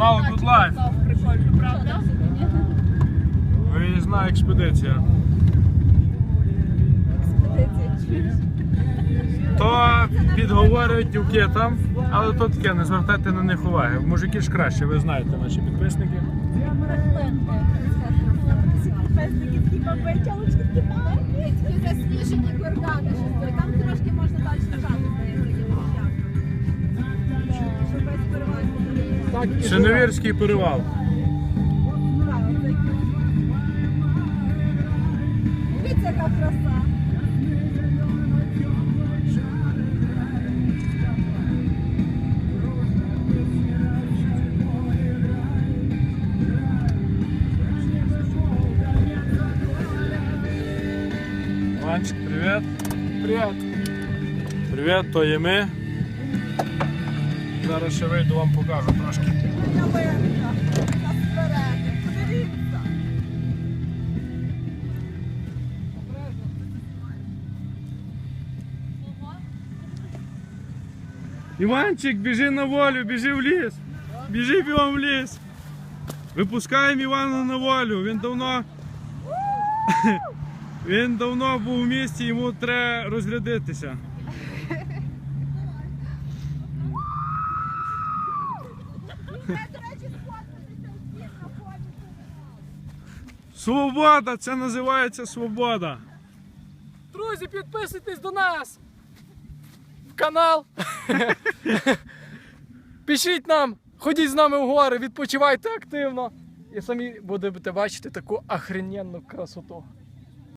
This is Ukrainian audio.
Канал Good Life. Прикольно, правда? Виїзна експедиція. То підговорюють дівки там, але то таке, не звертайте на них уваги. Мужики ж краще, ви знаєте, наші підписники. Песики, такі бабичалочки, такі маленькі, такі засніжені кордани. Шиновірський перевал. Дивіться, яка краса. Ванчик, привіт. Привіт. Привіт, то є ми. Зараз ще вийду вам покажу трошки. Іванчик, біжи на волю, біжи в ліс. Біжи бігом в ліс. Випускаємо Івана на волю. Він давно. Він давно був в місті, йому треба розрядитися. Свобода! Це називається свобода. Друзі, підписуйтесь до нас в канал. Пишіть нам, ходіть з нами в гори, відпочивайте активно. І самі будете бачити таку охрененну красоту.